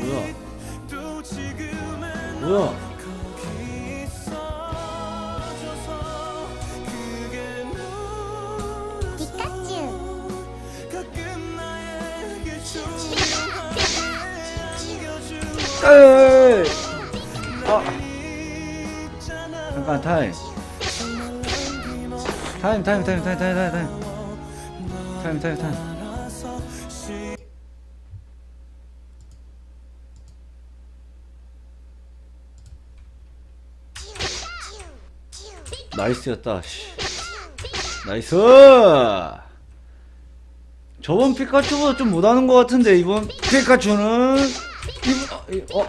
뭐야? 뭐야? 에이! 아. 잠깐 타임. 타임 타임 타임 타임 타임 타임 타임 타임 타임 타임. 나이스였다. 씨. 나이스. 저번 피카츄보다 좀 못하는 것 같은데 이번 피카츄는 어, 이- 어.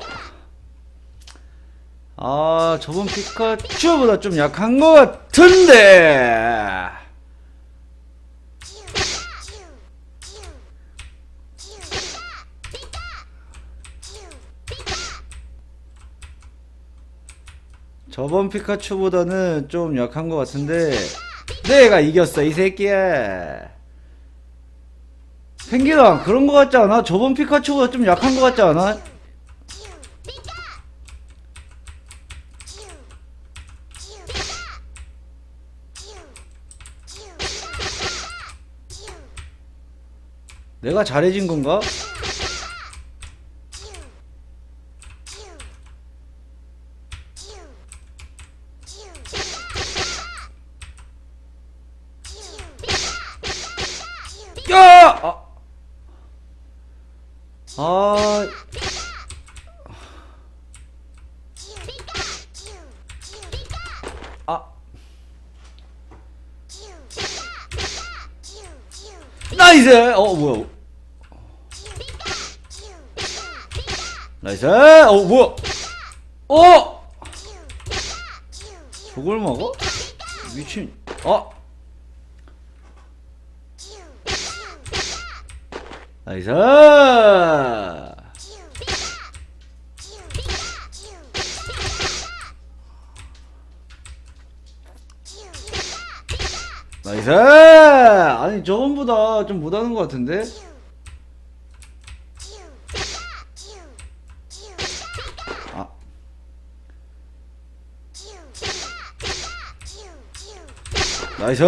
아 저번 피카츄보다 좀 약한 것 같은데. 저번 피카츄보다는 좀 약한 것 같은데 내가 이겼어 이 새끼야 펭귄아 그런 것 같지 않아? 저번 피카츄보다 좀 약한 것 같지 않아? 내가 잘해진 건가? 야! 아. 아. 아. 나이스! 어, 뭐야. 나이스! 어, 뭐야. 어! 저걸 먹어? 미친. 아! 나이스! 나이스! 아니, 저번보다 좀 못하는 것 같은데? 아, 나이스!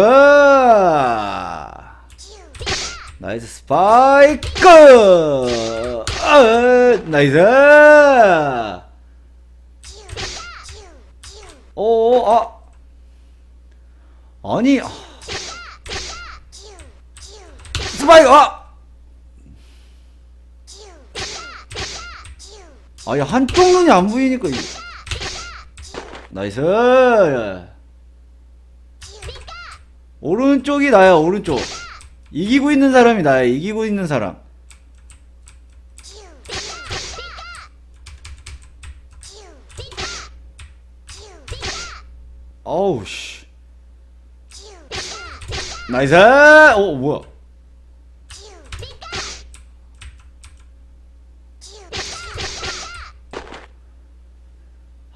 나이스 스파이크! 아, 나이스! 오, 아. 아니, 아. 스파이크, 아! 아니, 한쪽 눈이 안 보이니까. 나이스! 오른쪽이 나야, 오른쪽. 이기고 있는 사람이 나야, 이기고 있는 사람. 어우, 씨. 나이스! 어, 뭐야.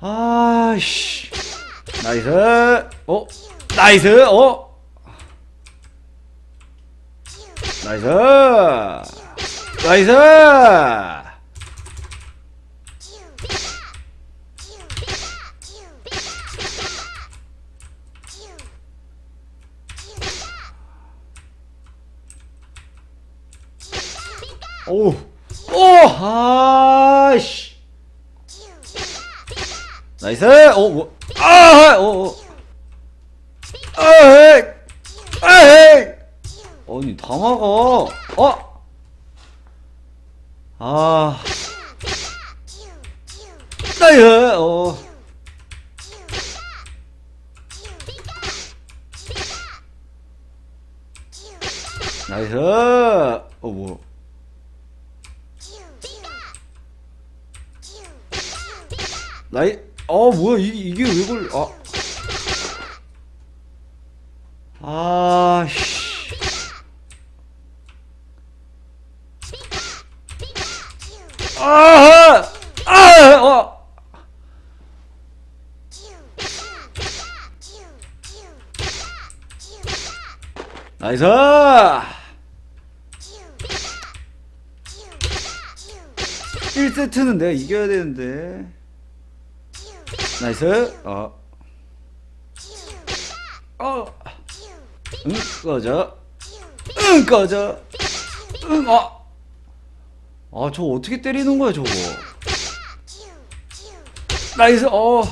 아씨. 나이스. 어? 나이스. 어? 나이스. 나이스. 오. 오, 아씨. 나이스. 오, 뭐. 아, 오, 오. 에이. 아니, 다 막아. 어? 아. 나이스. 어. 나이스. 어, 뭐. 나이, 어, 뭐야, 이게, 이게 왜 걸, 아. 아, 나이스! 일세트는 내가 이겨야 되는데. 나이스! 어. 어. 응, 꺼져. 응, 꺼져. 응, 어. 아, 저거 어떻게 때리는 거야, 저거. 나이스, 어.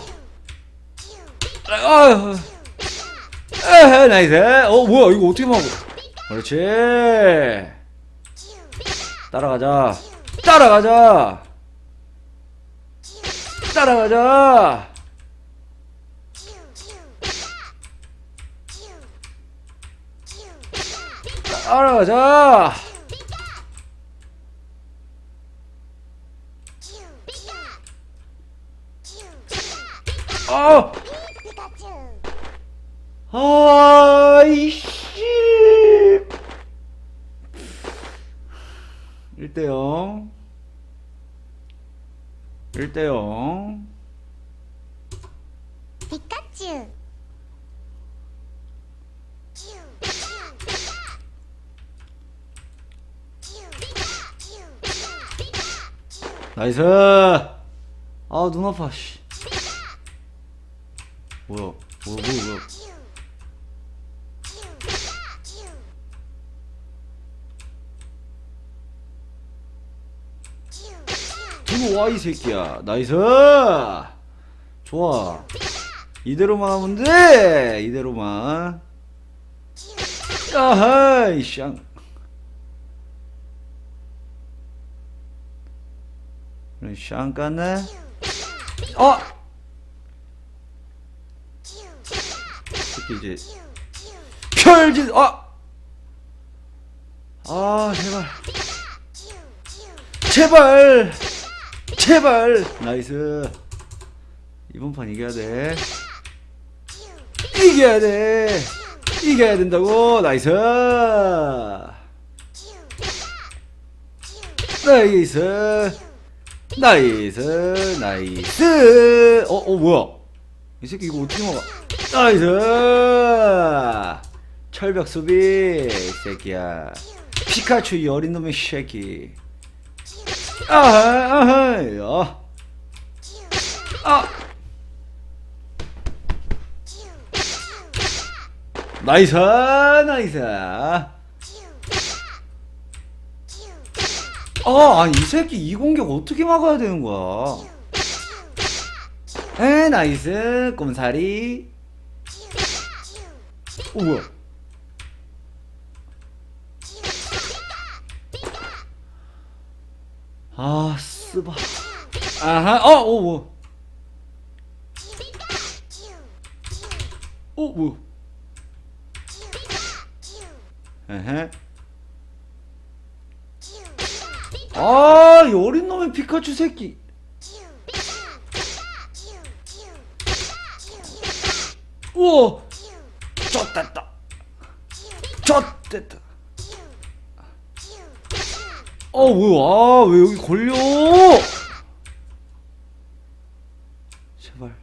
아휴. 아, 나이스. 어 뭐야 이거 어떻게 막어 그렇지. 따라가자. 따라가자. 따라가자. 따라가자. 아 아이씨. 1대0 1대0 피카츄. 나이스. 아 눈 아파 씨. 뭐야? 뭐야 뭐야 뭐야 들어와 이 새끼야? 나이스! 좋아. 이대로만 하면 돼! 이대로만. 아하이 샹. 그래 샹 깠네? 어! 이제 별짓 아! 아 제발. 제발 제발. 나이스. 이번 판 이겨야 돼. 이겨야 돼. 이겨야 된다고. 나이스. 나이스. 나이스. 나이스. 어, 어 뭐야? 이 새끼 이거 어떻게 막아 나이스. 철벽 수비 이 새끼야. 피카츄 이 어린 놈의 새끼 아하 아하 야. 아 나이스 나이스 아 아니 이 새끼 이 공격 어떻게 막아야 되는 거야 에 나이스 꼼사리 오 뭐야 아 쓰바. 아하 어오 뭐. 어 뭐. 에헤. 아이 어린 놈의 피카츄 새끼. 우와. 젖됐다. 젖됐다 어 뭐야 왜 여기 걸려? 제발.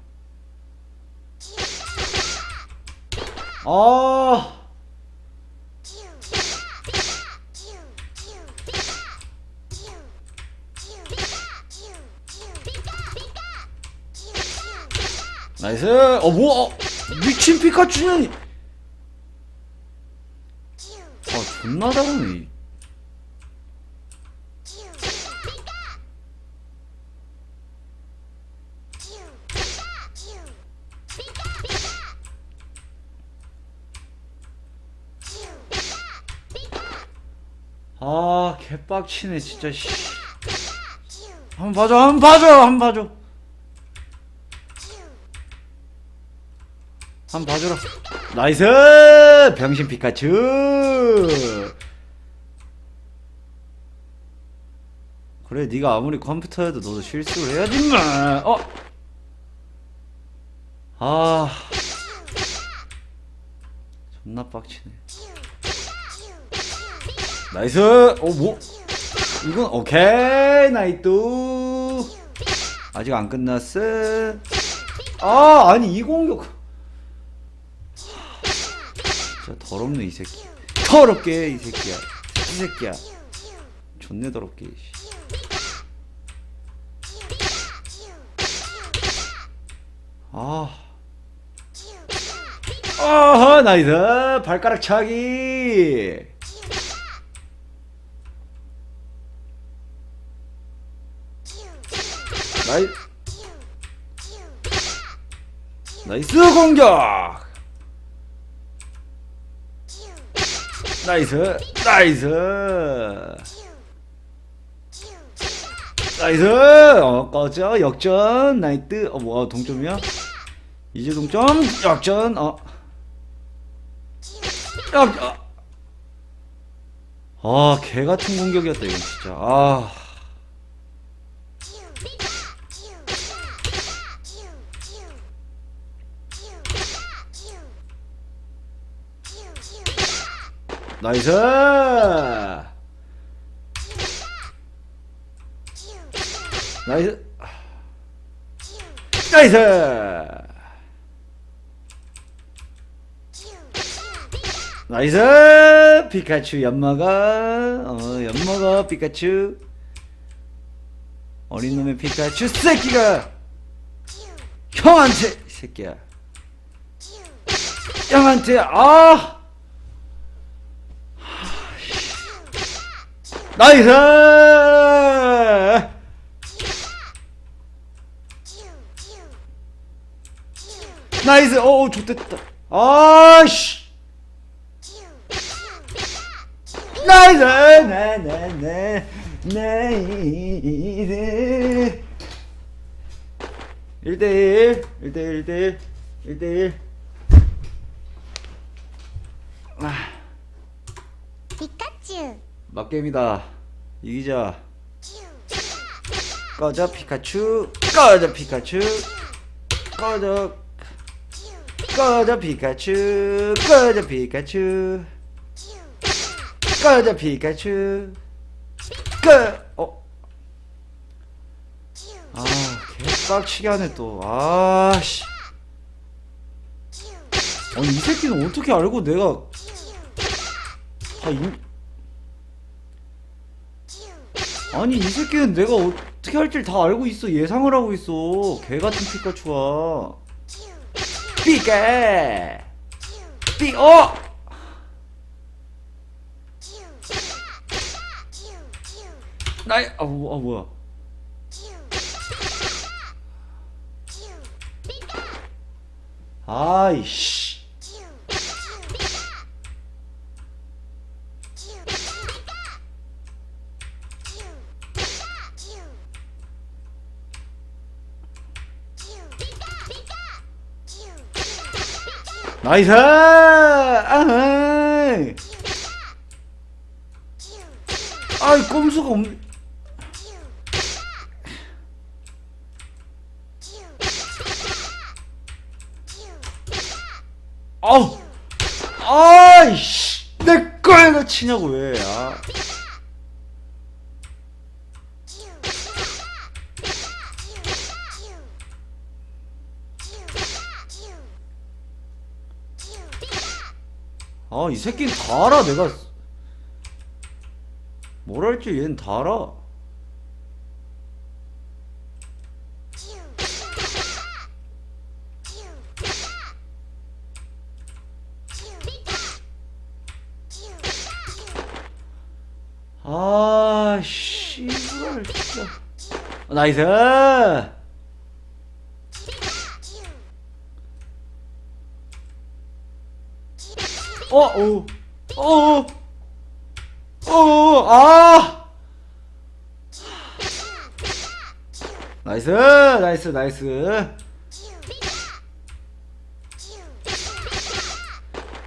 아. 나이스. 어 뭐야? 어, 미친 피카츄는. 아 존나 잘하네 개빡치네 진짜 씨. 한번 봐줘 한번 봐줘 한번 봐줘. 한번 봐줘라. 나이스! 병신 피카츄! 그래 네가 아무리 컴퓨터여도 너도 실수를 해야지 마. 어? 아. 존나 빡치네 나이스! 어뭐? 이건 오케이 나이도 아직 안 끝났어. 아 아니 이 공격. 진짜 더럽네 이 새끼. 더럽게 이 새끼야. 이 새끼야. 존내 더럽게 아. 아하 나이스. 발가락 차기. 나이, 나이스 공격. 나이스, 나이스. 나이스. 어, 꺼져. 역전. 나이트. 어, 뭐야, 동점이야? 이제 동점. 역전. 어. 역, 어. 아, 개 같은 공격이었다, 이건 진짜. 아. 나이스. 나이스. 나이스. 나이스. 피카츄 연마가 어 연마가 피카츄 어린 놈의 피카츄 새끼가 형한테 이 새끼야 형한테 아 나이스! 나이스! 어우 좋됐다. 아씨! 나이스! 나나나 나이스 1대1 1대1 1대1 1대1 아 피카츄 맞게임이다. 이기자. 꺼져 피카츄. 꺼져 피카츄. 꺼져. 꺼져 피카츄. 꺼져 피카츄. 꺼져 피카츄. 꺼 어? 아 개빡치게 하네 또. 아씨. 아니 이 새끼는 어떻게 알고 내가 다 인... 아니 이 새끼는 내가 어떻게 할지를 다 알고 있어. 예상을 하고 있어. 개 같은 피카츄가. 피카 피 어! 나이 아, 뭐, 아 뭐야? 아이씨 나이스! 아하이 아이 꼼수가 없 아우! 아이씨! 내 거에다 치냐고 왜 아. 아, 이 새끼는 다 알아, 내가. 뭘 할지 얘는 다 알아. 아, 씨발, 진짜. 나이스! 어, 오, 어, 어, 아! 나이스, 나이스, 나이스.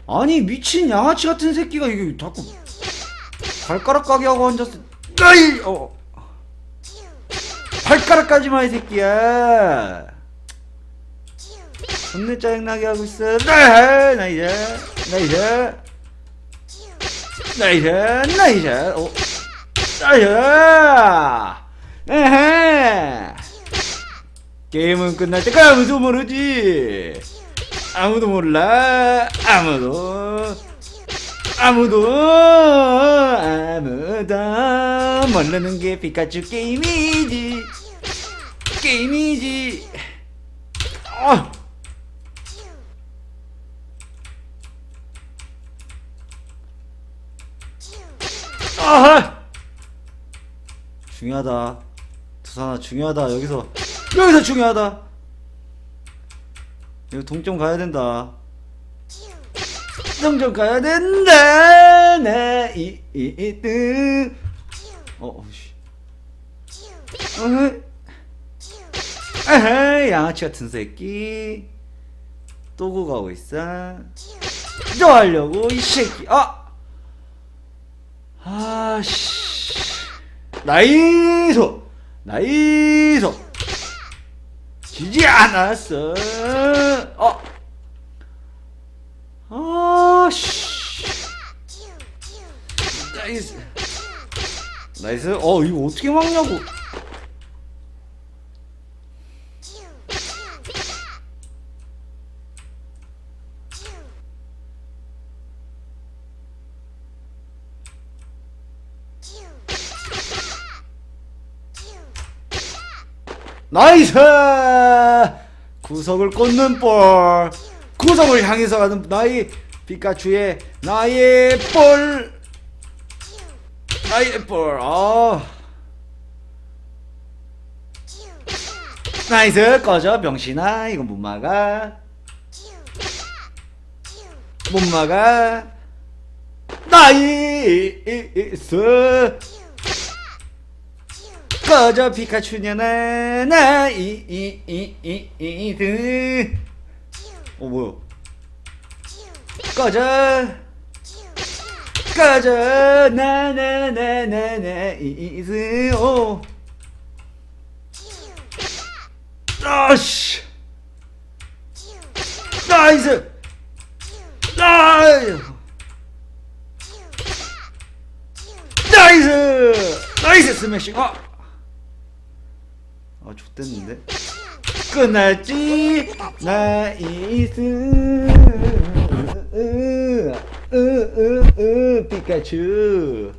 아니, 미친 양아치 같은 새끼가 이게 자꾸 발가락 가게 하고 앉았어. 아이, 어. 발가락 까지 마, 이 새끼야. 존내 짜증나게 하고 있어. 나, 나이스, 나이스. 나이스, 나이스. 어, 나이스. 에헤. 게임은 끝날 때까 아무도 모르지. 아무도 몰라. 아무도. 아무도 아무도 모르는 게 피카츄 게임이지 게임이지 아 아 중요하다. 두산아 중요하다. 여기서 여기서 중요하다. 이거 동점 가야 된다. 동점 가야 된다. 나이이이뜨. 어 어씨. 어헤 에헤 양아치 같은 새끼. 또 구가고 있어. 또 하려고 이 새끼. 아 아씨. 나이소. 나이소. 지지 않았어. 어. 아씨. 나이스. 나이스. 어 이거 어떻게 막냐고 나이스! 구석을 꽂는 볼. 구석을 향해서 가는 나의 피카츄의 나의 볼. 나의 볼 아. 나이스. 꺼져 병신아. 이거 못 막아. 못 막아. 나이스 꺼져 피카츄냐나 나이 이 이 이 이드. 어 뭐야? 꺼져. 꺼져. 나나나나나 이즈 오 아씨. 나이스. 나이스. 나이스. 나이스 스매싱. 아 아, 좋댔는데? 끝났지? 나이스, 으, 으, 으, 으, 으, 피카츄.